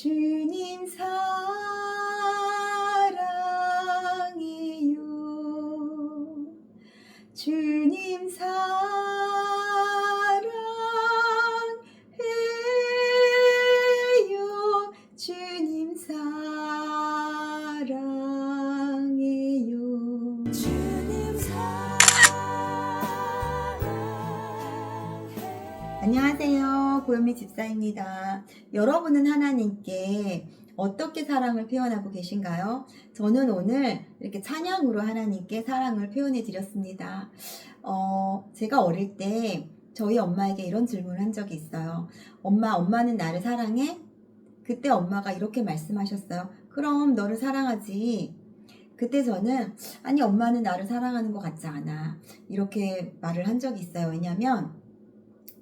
주님 사랑해요. 주님 사랑해요. 주님 사랑해요. 주님 안녕하세요. 고요미 집사입니다. 여러분은 하나님께 어떻게 사랑을 표현하고 계신가요? 저는 오늘 이렇게 찬양으로 하나님께 사랑을 표현해 드렸습니다. 어, 제가 어릴 때 저희 엄마에게 이런 질문을 한 적이 있어요. 엄마, 엄마는 나를 사랑해? 그때 엄마가 이렇게 말씀하셨어요. 그럼 너를 사랑하지. 그때 저는 아니 엄마는 나를 사랑하는 것 같지 않아. 이렇게 말을 한 적이 있어요. 왜냐면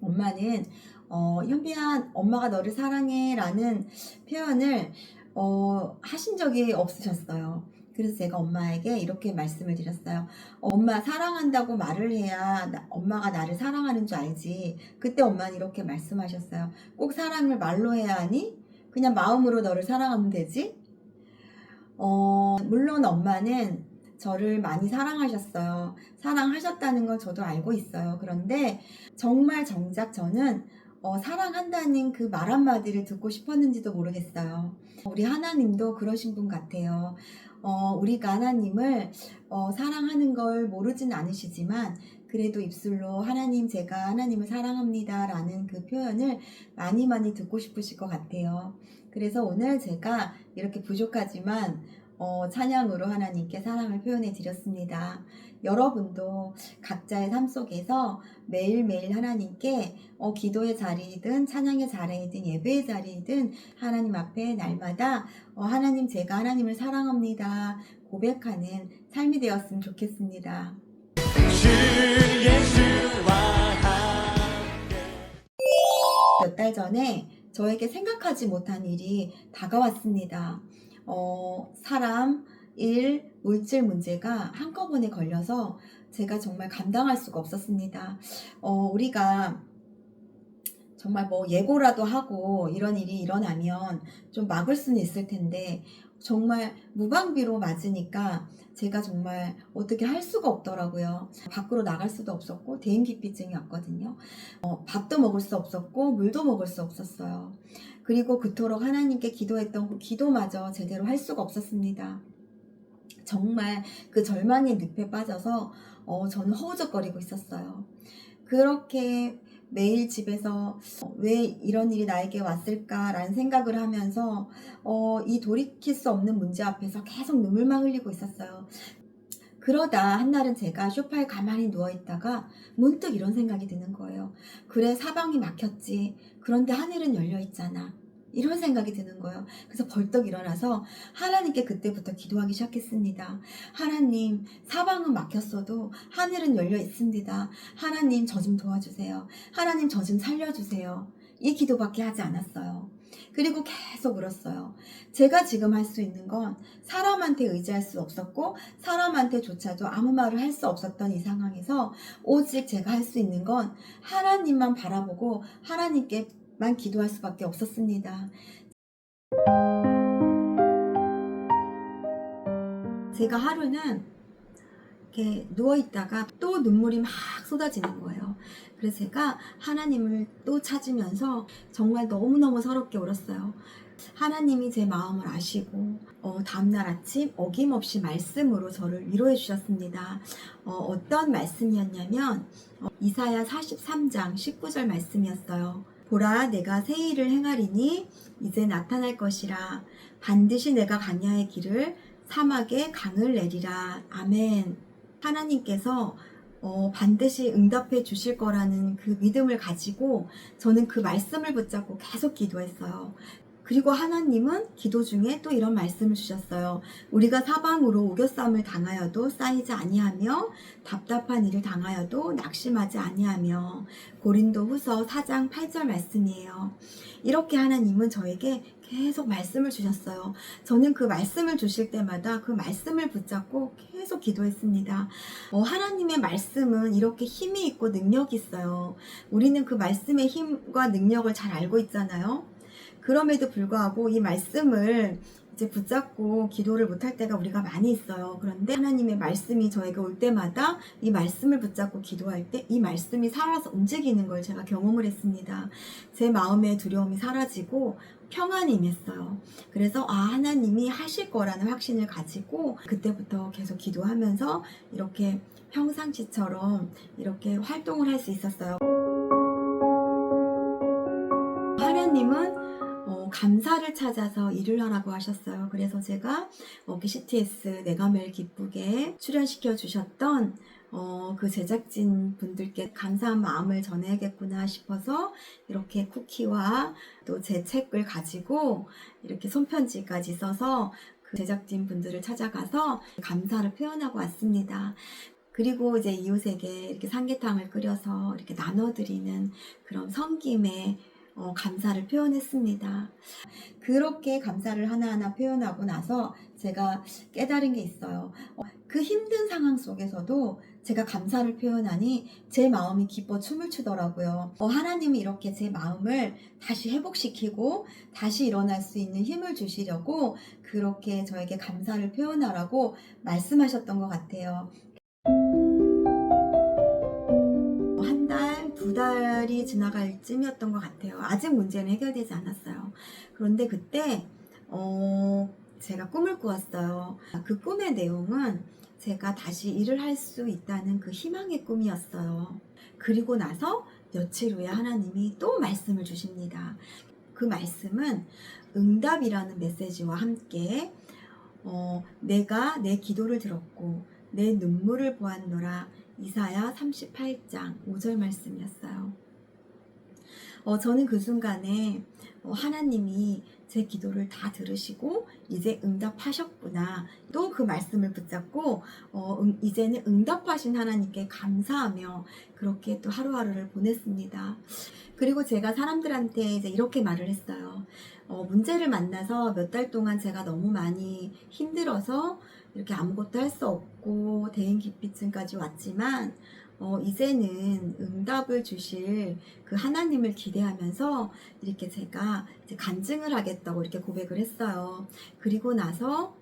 엄마는 어, 현비야 엄마가 너를 사랑해 라는 표현을 어, 하신 적이 없으셨어요. 그래서 제가 엄마에게 이렇게 말씀을 드렸어요. 어, 엄마 사랑한다고 말을 해야 나- 엄마가 나를 사랑하는 줄 알지. 그때 엄마는 이렇게 말씀하셨어요. 꼭 사랑을 말로 해야 하니? 그냥 마음으로 너를 사랑하면 되지? 어, 물론 엄마는 저를 많이 사랑하셨어요. 사랑하셨다는 걸 저도 알고 있어요. 그런데 정말 정작 저는 어, 사랑한다는 그 말 한마디를 듣고 싶었는지도 모르겠어요. 우리 하나님도 그러신 분 같아요. 어, 우리가 하나님을 어, 사랑하는 걸 모르진 않으시지만 그래도 입술로 하나님 제가 하나님을 사랑합니다 라는 그 표현을 많이 많이 듣고 싶으실 것 같아요. 그래서 오늘 제가 이렇게 부족하지만 어, 찬양으로 하나님께 사랑을 표현해 드렸습니다. 여러분도 각자의 삶 속에서 매일매일 하나님께 어, 기도의 자리이든 찬양의 자리이든 예배의 자리이든 하나님 앞에 날마다 어, 하나님 제가 하나님을 사랑합니다 고백하는 삶이 되었으면 좋겠습니다. 몇 달 전에 저에게 생각하지 못한 일이 다가왔습니다. 어, 사람, 일, 물질 문제가 한꺼번에 걸려서 제가 정말 감당할 수가 없었습니다. 어, 우리가 정말 뭐 예고라도 하고 이런 일이 일어나면 좀 막을 수는 있을 텐데 정말 무방비로 맞으니까 제가 정말 어떻게 할 수가 없더라고요. 밖으로 나갈 수도 없었고 대인기피증이 왔거든요. 어, 밥도 먹을 수 없었고 물도 먹을 수 없었어요. 그리고 그토록 하나님께 기도했던 그 기도마저 제대로 할 수가 없었습니다. 정말 그 절망의 늪에 빠져서 어, 저는 허우적거리고 있었어요. 그렇게 매일 집에서 어, 왜 이런 일이 나에게 왔을까라는 생각을 하면서 어, 이 돌이킬 수 없는 문제 앞에서 계속 눈물만 흘리고 있었어요. 그러다 한날은 제가 소파에 가만히 누워 있다가 문득 이런 생각이 드는 거예요. 그래, 사방이 막혔지. 그런데 하늘은 열려 있잖아. 이런 생각이 드는 거예요. 그래서 벌떡 일어나서 하나님께 그때부터 기도하기 시작했습니다. 하나님, 사방은 막혔어도 하늘은 열려 있습니다. 하나님, 저 좀 도와주세요. 하나님, 저 좀 살려주세요. 이 기도밖에 하지 않았어요. 그리고 계속 울었어요. 제가 지금 할 수 있는 건 사람한테 의지할 수 없었고, 사람한테조차도 아무 말을 할 수 없었던 이 상황에서 오직 제가 할 수 있는 건 하나님만 바라보고 하나님께 만 기도할 수밖에 없었습니다. 제가 하루는 이렇게 누워 있다가 또 눈물이 막 쏟아지는 거예요. 그래서 제가 하나님을 또 찾으면서 정말 너무너무 서럽게 울었어요. 하나님이 제 마음을 아시고 어, 다음날 아침 어김없이 말씀으로 저를 위로해 주셨습니다. 어, 떤 말씀이었냐면 어, 이사야 43장 19절 말씀이었어요. 보라 내가 새 일을 행하리니 이제 나타날 것이라 반드시 내가 강야의 길을 사막에 강을 내리라 아멘. 하나님께서 어, 반드시 응답해 주실 거라는 그 믿음을 가지고 저는 그 말씀을 붙잡고 계속 기도했어요. 그리고 하나님은 기도 중에 또 이런 말씀을 주셨어요. 우리가 사방으로 우겨쌈을 당하여도 쌓이지 아니하며 답답한 일을 당하여도 낙심하지 아니하며 고린도 후서 4장 8절 말씀이에요. 이렇게 하나님은 저에게 계속 말씀을 주셨어요. 저는 그 말씀을 주실 때마다 그 말씀을 붙잡고 계속 기도했습니다. 어, 하나님의 말씀은 이렇게 힘이 있고 능력이 있어요. 우리는 그 말씀의 힘과 능력을 잘 알고 있잖아요. 그럼에도 불구하고 이 말씀을 이제 붙잡고 기도를 못할 때가 우리가 많이 있어요. 그런데 하나님의 말씀이 저에게 올 때마다 이 말씀을 붙잡고 기도할 때 이 말씀이 살아서 움직이는 걸 제가 경험을 했습니다. 제 마음의 두려움이 사라지고 평안이 임했어요. 그래서 아 하나님이 하실 거라는 확신을 가지고 그때부터 계속 기도하면서 이렇게 평상시처럼 이렇게 활동을 할 수 있었어요. 감사를 찾아서 일을 하라고 하셨어요. 그래서 제가 어, BCTS 내가 매일 기쁘게 출연시켜 주셨던 어, 그 제작진 분들께 감사한 마음을 전해야겠구나 싶어서 이렇게 쿠키와 또 제 책을 가지고 이렇게 손편지까지 써서 그 제작진 분들을 찾아가서 감사를 표현하고 왔습니다. 그리고 이제 이웃에게 이렇게 삼계탕을 끓여서 이렇게 나눠드리는 그런 성김의 어, 감사를 표현했습니다. 그렇게 감사를 하나하나 표현하고 나서 제가 깨달은 게 있어요. 어, 그 힘든 상황 속에서도 제가 감사를 표현하니 제 마음이 기뻐 춤을 추더라고요. 어, 하나님이 이렇게 제 마음을 다시 회복시키고 다시 일어날 수 있는 힘을 주시려고 그렇게 저에게 감사를 표현하라고 말씀하셨던 것 같아요. 두 달이 지나갈 쯤이었던 것 같아요. 아직 문제는 해결되지 않았어요. 그런데 그때, 어, 제가 꿈을 꾸었어요. 그 꿈의 내용은 제가 다시 일을 할 수 있다는 그 희망의 꿈이었어요. 그리고 나서 며칠 후에 하나님이 또 말씀을 주십니다. 그 말씀은 응답이라는 메시지와 함께, 어, 내가 내 기도를 들었고, 내 눈물을 보았노라. 이사야 38장 5절 말씀이었어요. 어, 저는 그 순간에 어, 하나님이 제 기도를 다 들으시고 이제 응답하셨구나. 또 그 말씀을 붙잡고 어, 응- 이제는 응답하신 하나님께 감사하며 그렇게 또 하루하루를 보냈습니다. 그리고 제가 사람들한테 이제 이렇게 말을 했어요. 어, 문제를 만나서 몇 달 동안 제가 너무 많이 힘들어서 이렇게 아무것도 할 수 없고 대인기피증까지 왔지만 어, 이제는 응답을 주실 그 하나님을 기대하면서 이렇게 제가 이제 간증을 하겠다고 이렇게 고백을 했어요. 그리고 나서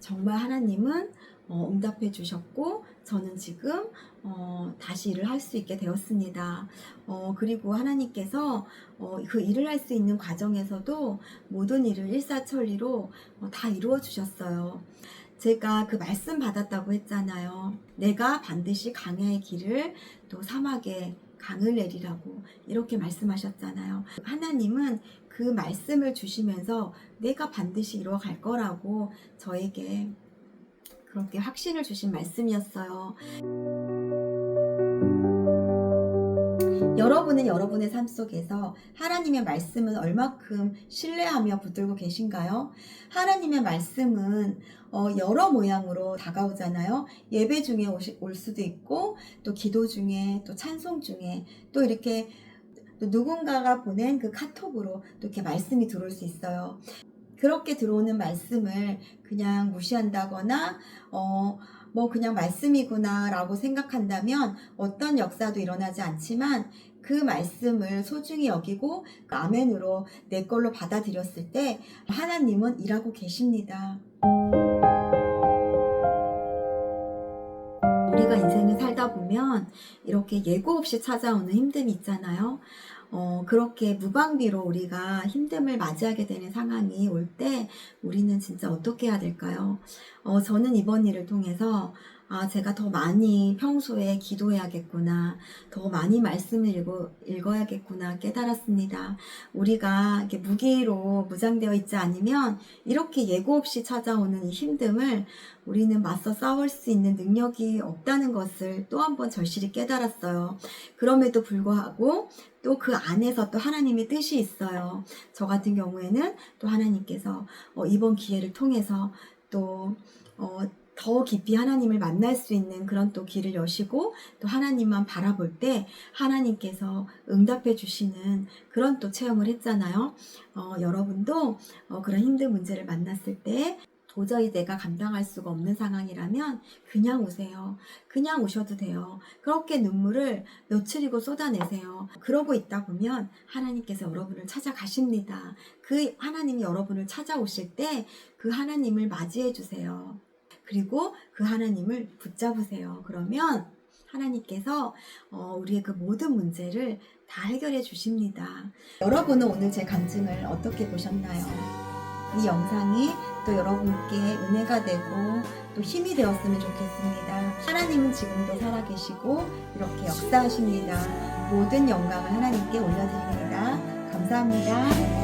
정말 하나님은 어, 응답해 주셨고 저는 지금 어, 다시 일을 할 수 있게 되었습니다. 어, 그리고 하나님께서 어, 그 일을 할 수 있는 과정에서도 모든 일을 일사천리로 어, 다 이루어 주셨어요. 제가 그 말씀 받았다고 했잖아요. 내가 반드시 강야의 길을 또 사막에 강을 내리라고 이렇게 말씀하셨잖아요. 하나님은 그 말씀을 주시면서 내가 반드시 이루어 갈 거라고 저에게 그렇게 확신을 주신 말씀이었어요. 여러분은 여러분의 삶 속에서 하나님의 말씀은 얼마큼 신뢰하며 붙들고 계신가요? 하나님의 말씀은 어, 여러 모양으로 다가오잖아요. 예배 중에 올 수도 있고, 또 기도 중에, 또 찬송 중에, 또 이렇게 또 누군가가 보낸 그 카톡으로 또 이렇게 말씀이 들어올 수 있어요. 그렇게 들어오는 말씀을 그냥 무시한다거나, 어, 뭐 그냥 말씀이구나 라고 생각한다면 어떤 역사도 일어나지 않지만 그 말씀을 소중히 여기고 그 아멘으로 내 걸로 받아들였을 때 하나님은 일하고 계십니다. 우리가 인생을 살다 보면 이렇게 예고 없이 찾아오는 힘듦이 있잖아요. 어, 그렇게 무방비로 우리가 힘듦을 맞이하게 되는 상황이 올 때 우리는 진짜 어떻게 해야 될까요? 어, 저는 이번 일을 통해서 아, 제가 더 많이 평소에 기도해야겠구나. 더 많이 말씀을 읽어, 읽어야겠구나 깨달았습니다. 우리가 이렇게 무기로 무장되어 있지 않으면 이렇게 예고 없이 찾아오는 이 힘듦을 우리는 맞서 싸울 수 있는 능력이 없다는 것을 또 한 번 절실히 깨달았어요. 그럼에도 불구하고 또 그 안에서 또 하나님의 뜻이 있어요. 저 같은 경우에는 또 하나님께서 어, 이번 기회를 통해서 또 어, 더 깊이 하나님을 만날 수 있는 그런 또 길을 여시고 또 하나님만 바라볼 때 하나님께서 응답해 주시는 그런 또 체험을 했잖아요. 어, 여러분도 어, 그런 힘든 문제를 만났을 때 도저히 내가 감당할 수가 없는 상황이라면 그냥 우세요. 그냥 우셔도 돼요. 그렇게 눈물을 며칠이고 쏟아내세요. 그러고 있다 보면 하나님께서 여러분을 찾아가십니다. 그 하나님이 여러분을 찾아오실 때 그 하나님을 맞이해 주세요. 그리고 그 하나님을 붙잡으세요. 그러면 하나님께서 어, 우리의 그 모든 문제를 다 해결해 주십니다. 여러분은 오늘 제 간증을 어떻게 보셨나요? 이 영상이 또 여러분께 은혜가 되고 또 힘이 되었으면 좋겠습니다. 하나님은 지금도 살아계시고 이렇게 역사하십니다. 모든 영광을 하나님께 올려드립니다. 감사합니다.